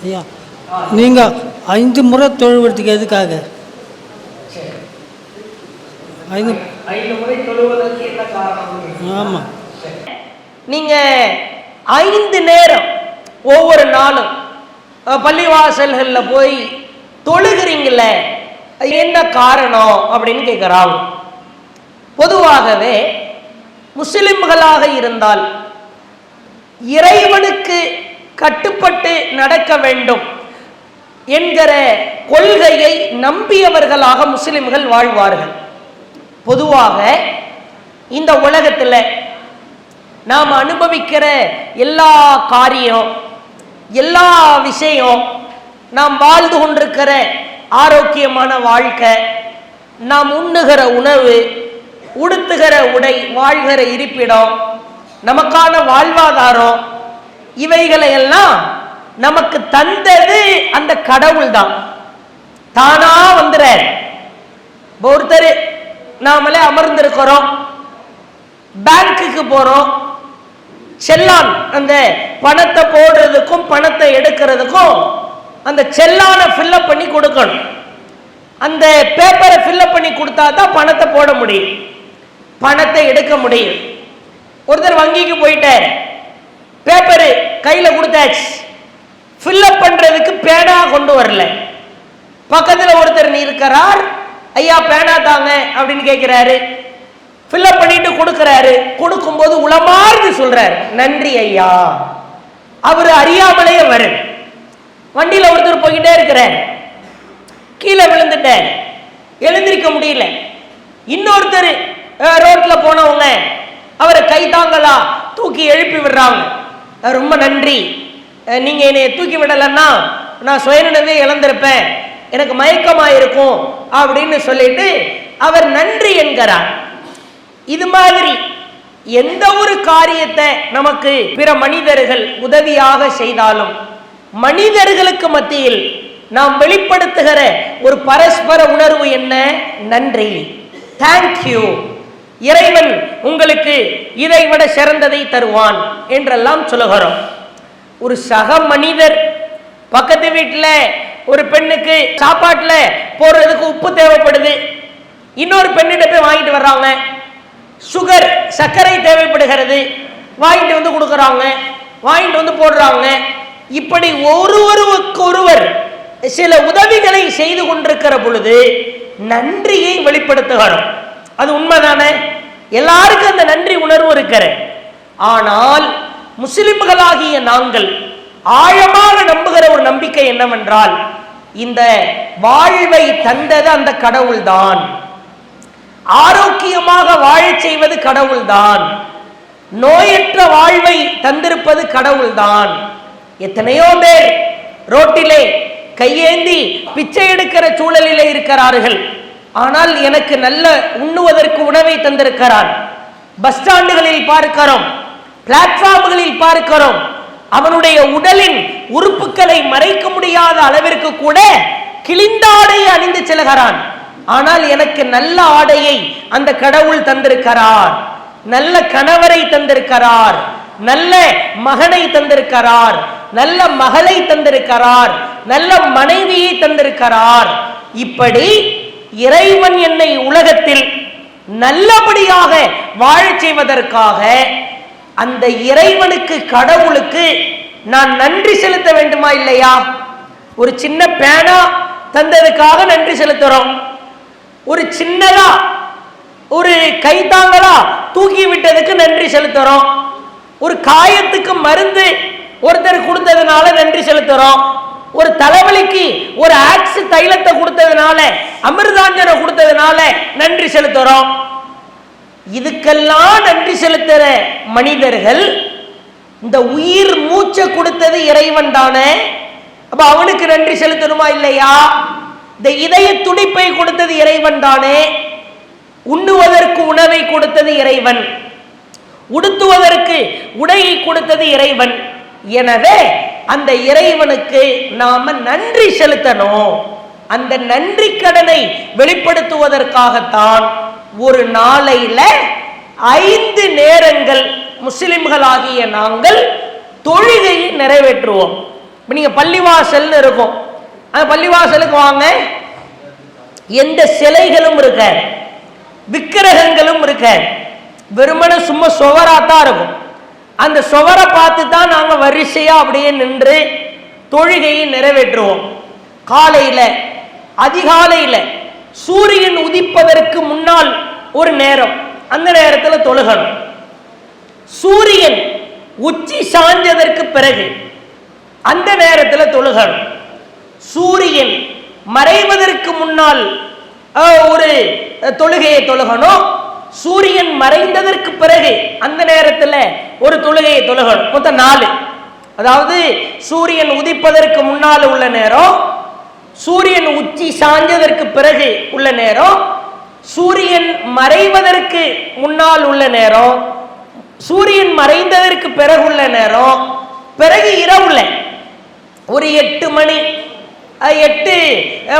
ஐயா நீங்கள் ஐந்து முறை தொழுவதுக்கு எதுக்காக? ஐந்து ஐந்து முறை தொழுவதற்கு என்ன காரணம்? ஆமாம் நீங்க ஐந்து நேரம் ஒவ்வொரு நாளும் பள்ளிவாசல்கள்ல போய் தொழுகிறீங்கள என்ன காரணம் அப்படின்னு கேட்குறாங்க பொதுவாகவே முஸ்லிம்களாக இருந்தால் இறைவனுக்கு கட்டுப்பட்டு நடக்க வேண்டும் என்கிற கொள்கையை நம்பியவர்களாக முஸ்லிம்கள் வாழ்வார்கள். பொதுவாக இந்த உலகத்தில் நாம் அனுபவிக்கிற எல்லா காரியம் எல்லா விஷயம் நாம் வாழ்ந்து கொண்டிருக்கிற ஆரோக்கியமான வாழ்க்கை நாம் உண்ணுகிற உணவு உடுத்துகிற உடை வாழ்கிற இருப்பிடம் நமக்கான வாழ்வாதாரம் இவைகளை எல்லாம் நமக்கு தந்தது அந்த கடவுள் தான் தானா வந்துற இப்போ ஒருத்தர் நாமளே அமர்ந்திருக்கிறோம். பேங்க்குக்கு போறோம். செல்லான் அந்த பணத்தை போடுறதுக்கும் பணத்தை எடுக்கிறதுக்கும் அந்த செல்லானை ஃபில்லப் பண்ணி கொடுக்கணும். அந்த பேப்பரை ஃபில்லப் பண்ணி கொடுத்தா தான் பணத்தை போட முடியும். பணத்தை எடுக்க முடியும். ஒருத்தர் வங்கிக்கு போயிட்டார். பேப்பரு கையில் கொடுத்தாச்சு. ஃபில்லப் பண்ணுறதுக்கு பேனா கொண்டு வரல. பக்கத்தில் ஒருத்தர் இருக்கிறார் ஐயா பேனா தாங்க அப்படின்னு கேட்குறாரு ஃபில்லப் பண்ணிட்டு கொடுக்குறாரு. கொடுக்கும்போது உளமார்ந்து சொல்றாரு நன்றி ஐயா. அவர் அறியாமலேயே வரும் வண்டியில் ஒருத்தர் போய்கிட்டே இருக்கிறார். கீழே விழுந்துட்டார். எழுந்திருக்க முடியல. இன்னொருத்தர் ரோட்டில் போனவங்க அவரை கை தாங்களா தூக்கி எழுப்பி விடுறாங்க. ரொம்ப நன்றி. நீங்கள் நீங்க தூக்கி விடலைன்னா நான் சுயநினைவே இழந்திருப்பேன். எனக்கு மயக்கமா இருக்கும் அப்படின்னு சொல்லிட்டு அவர் நன்றி என்கிறார். இது மாதிரி எந்த ஒரு காரியத்தை நமக்கு பிற மனிதர்கள் உதவியாக செய்தாலும் மனிதர்களுக்கு மத்தியில் நாம் வெளிப்படுத்துகிற ஒரு பரஸ்பர உணர்வு என்ன? நன்றி. தேங்க்யூ இறைவன் உங்களுக்கு இதை விட சிறந்ததை தருவான் என்றெல்லாம் சொல்லுகிறோம். ஒரு சக மனிதர் பக்கத்து வீட்டில் ஒரு பெண்ணுக்கு சாப்பாட்டில் போடுறதுக்கு உப்பு தேவைப்படுது. இன்னொரு பெண்ணிட்ட போய் வாங்கிட்டு வர்றாங்க. சுகர் சர்க்கரை தேவைப்படுகிறது. வாங்கிட்டு வந்து கொடுக்குறாங்க. வாங்கிட்டு வந்து போடுறாங்க. இப்படி ஒருவருக்கு ஒருவர் சில உதவிகளை செய்து கொண்டிருக்கிற பொழுது நன்றியை வெளிப்படுத்துகிறோம். அது உண்மைதானே? எல்லாருக்கும் அந்த நன்றி உணர்வு இருக்கிற ஆனால் முஸ்லிம்களாகிய நாங்கள் ஆழமாக நம்புகிற ஒரு நம்பிக்கை என்னவென்றால் இந்த வாழ்வை தந்தது அந்த கடவுள்தான். ஆரோக்கியமாக வாழச் செய்வது கடவுள்தான். நோயற்ற வாழ்வை தந்திருப்பது கடவுள்தான். எத்தனையோ பேர் ரோட்டிலே கையேந்தி பிச்சை எடுக்கிற சூழலிலே இருக்கிறார்கள். ஆனால் எனக்கு நல்ல உண்ணுவதற்கு உணவை தந்திருக்கிறான். பஸ் ஸ்டாண்டுகளில் பார்க்கிறோம் பிளாட்ஃபார்ம்களில் பார்க்கிறோம். அவனுடைய உடலின் உறுப்புகளை மறைக்க முடியாத அளவிற்கு கூட கிழிந்த ஆடையை அணிந்து செல்கிறான். ஆனால் எனக்கு நல்ல ஆடையை அந்த கடவுள் தந்திருக்கிறார். நல்ல கணவரை தந்திருக்கிறார். நல்ல மகனை தந்திருக்கிறார். நல்ல மகளை தந்திருக்கிறார். நல்ல மனைவியை தந்திருக்கிறார். இப்படி இறைவன் என்னை உலகத்தில் நல்லபடியாக வாழச் செய்வதற்காக அந்த இறைவனுக்கு கடவுளுக்கு நான் நன்றி செலுத்த வேண்டுமா இல்லையா? ஒரு சின்ன பேனா தந்ததுக்காக நன்றி செலுத்துறோம். ஒரு சின்னதா ஒரு கைத்தாங்களா தூக்கி விட்டதுக்கு நன்றி செலுத்துறோம். ஒரு காயத்துக்கு மருந்து ஒருத்தர் கொடுத்ததுனால நன்றி செலுத்துறோம். ஒரு தலைவலிக்கு ஒரு ஆக்ஸ் தைலத்தை கொடுத்ததுனால அமிர்தாஞ்சனை கொடுத்ததுனால நன்றி செலுத்துறோம். இதுக்கெல்லாம் நன்றி செலுத்துற மனிதர்கள் இந்த உயிர் மூச்சை கொடுத்தது இறைவன் தானே? அப்ப அவனுக்கு நன்றி செலுத்தணுமா இல்லையா? இந்த இதய துடிப்பை கொடுத்தது இறைவன் தானே? உண்ணுவதற்கு உணவை கொடுத்தது இறைவன். உடுத்துவதற்கு உடையை கொடுத்தது இறைவன். எனவே அந்த இறைவனுக்கு நாம நன்றி செலுத்தணும். அந்த நன்றி கடனை வெளிப்படுத்துவதற்காகத்தான் ஒரு நாளையில ஐந்து நேரங்கள் முஸ்லிம்களாகிய நாங்கள் தொழுகையை நிறைவேற்றுவோம். இப்போ நீங்கள் பள்ளிவாசல்னு இருக்கும். அந்த பள்ளிவாசலுக்கு வாங்க. எந்த சிலைகளும் இருக்க விக்கிரகங்களும் இருக்க வெறுமன சும்மா சுவராத்தான் இருக்கும். அந்த சுவரை பார்த்து தான் நாங்கள் வரிசையாக அப்படியே நின்று தொழுகையை நிறைவேற்றுவோம். காலையில் அதிகாலையில் சூரியன் உதிப்பதற்கு முன்னால் ஒரு நேரம். அந்த நேரத்தில் தொழுகணும். சூரியன் உச்சி சாஞ்சதற்கு பிறகு அந்த நேரத்தில் தொழுகணும். சூரியன் மறைவதற்கு முன்னால் ஒரு தொழுகையை தொழுகணும். சூரியன் மறைந்ததற்கு பிறகு அந்த நேரத்தில் ஒரு தொழுகையை தொழுகணும். மொத்தம் நாலு. அதாவது சூரியன் உதிப்பதற்கு முன்னால் உள்ள நேரம் சூரியன் உச்சி சாஞ்சதற்கு பிறகு உள்ள நேரம் சூரியன் மறைவதற்கு முன்னால் உள்ள நேரம் சூரியன் மறைந்ததற்கு பிறகு உள்ள நேரம் பிறகு இரவுல ஒரு எட்டு மணி எட்டு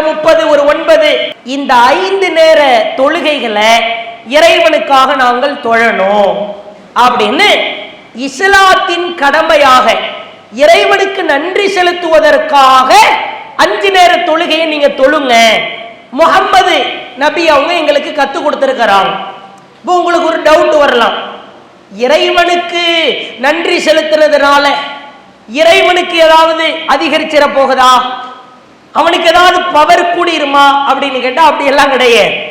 முப்பது ஒரு ஒன்பது இந்த ஐந்து நேர தொழுகைகளை இறைவனுக்காக நாங்கள் தொழணும். அப்படின்னு இஸ்லாத்தின் கடமையாக இறைவனுக்கு நன்றி செலுத்துவதற்காக அஞ்சு நேர தொழுகையை நீங்க தொழுங்க. முகம்மது நபி அவங்க எங்களுக்கு கத்து கொடுத்திருக்கிறாங்க. இப்போ உங்களுக்கு ஒரு டவுட் வரலாம். இறைவனுக்கு நன்றி செலுத்துறதுனால இறைவனுக்கு ஏதாவது அதிகரிச்சிட போகுதா? அவனுக்கு ஏதாவது பவர் கூடிருமா? அப்படின்னு கேட்டா அப்படி எல்லாம் கிடையாது.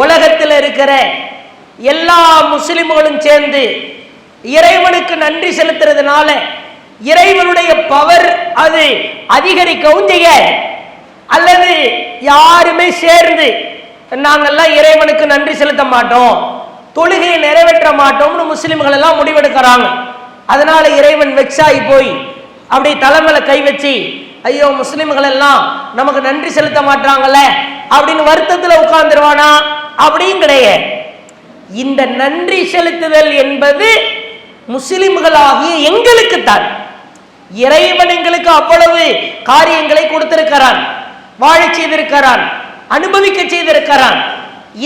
உலகத்தில் இருக்கிற எல்லா முஸ்லிம்களும் சேர்ந்து இறைவனுக்கு நன்றி செலுத்துறதுனால இறைவனுடைய பவர் அது அதிகரிக்கவும் செய்ய அல்லது யாருமே சேர்ந்து நாங்கள்லாம் இறைவனுக்கு நன்றி செலுத்த மாட்டோம் தொழுகையை நிறைவேற்ற மாட்டோம்னு முஸ்லிம்கள் எல்லாம் முடிவெடுக்கிறாங்க. அதனால இறைவன் வெக்ஸாகி போய் அப்படி தலைமையில கை வச்சு ஐயோ முஸ்லிம்கள் எல்லாம் நமக்கு நன்றி செலுத்த மாட்டாங்கல்ல அப்படின்னு வருத்தத்தில் உட்கார்ந்துருவானா? அப்படியும் கிடையாது. இந்த நன்றி செலுத்துதல் என்பது முஸ்லிம்களாகிய எங்களுக்குத்தான். இறைவன் எங்களுக்கு அவ்வளவு காரியங்களை கொடுத்திருக்கிறான் வாழ செய்திருக்கிறான் அனுபவிக்க செய்திருக்கிறான்.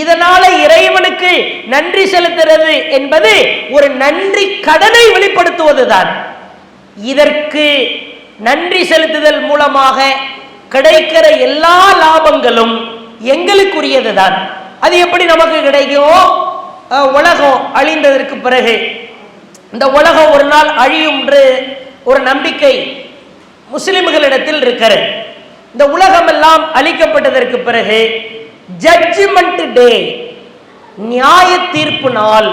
இதனால இறைவனுக்கு நன்றி செலுத்துறது என்பது ஒரு நன்றி கடனை வெளிப்படுத்துவதுதான். இதற்கு நன்றி செலுத்துதல் மூலமாக கிடைக்கிற எல்லா லாபங்களும் எங்களுக்குரியதுதான். அது எப்படி நமக்கு கிடைக்கும்? உலகம் அழிந்ததற்கு பிறகு. இந்த உலகம் ஒரு நாள் அழியும் என்று ஒரு நம்பிக்கை முஸ்லிம்களிடத்தில் இருக்கிறது. இந்த உலகம் எல்லாம் அழிக்கப்பட்டதற்கு பிறகு ஜட்ஜ்மெண்ட் டே நியாய தீர்ப்பு நாள்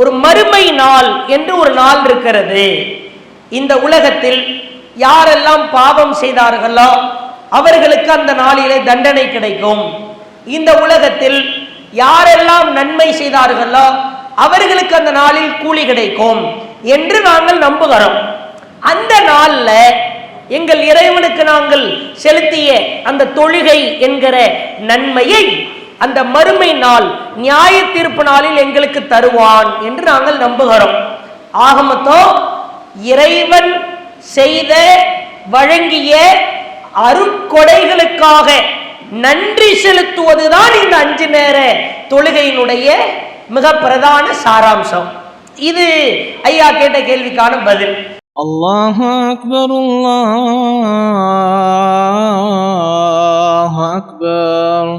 ஒரு மறுமை நாள் என்று ஒரு நாள் இருக்கிறது. இந்த உலகத்தில் யாரெல்லாம் பாவம் செய்தார்களோ அவர்களுக்கு அந்த நாளிலே தண்டனை கிடைக்கும். இந்த உலகத்தில் யாரெல்லாம் நன்மை செய்தார்களோ அவர்களுக்கு அந்த நாளில் கூலி கிடைக்கும் என்று நாங்கள் நம்புகிறோம். அந்த நாளில் எங்கள் இறைவனுக்கு நாங்கள் செலுத்திய அந்த தொழுகை என்கிற நன்மையை அந்த மறுமை நாள் நியாய தீர்ப்பு நாளில் எங்களுக்கு தருவான் என்று நாங்கள் நம்புகிறோம். ஆக மொத்தம் இறைவன் செய்த வழங்கிய அருக்கொடைகளுக்காக நன்றி செலுத்துவதுதான் இந்த அஞ்சு நேர தொழுகையினுடைய மிக பிரதான சாராம்சம். இது ஐயா கேட்ட கேள்விக்கான பதில். அல்லாஹ் அக்பர் அல்லாஹ் அக்பர்.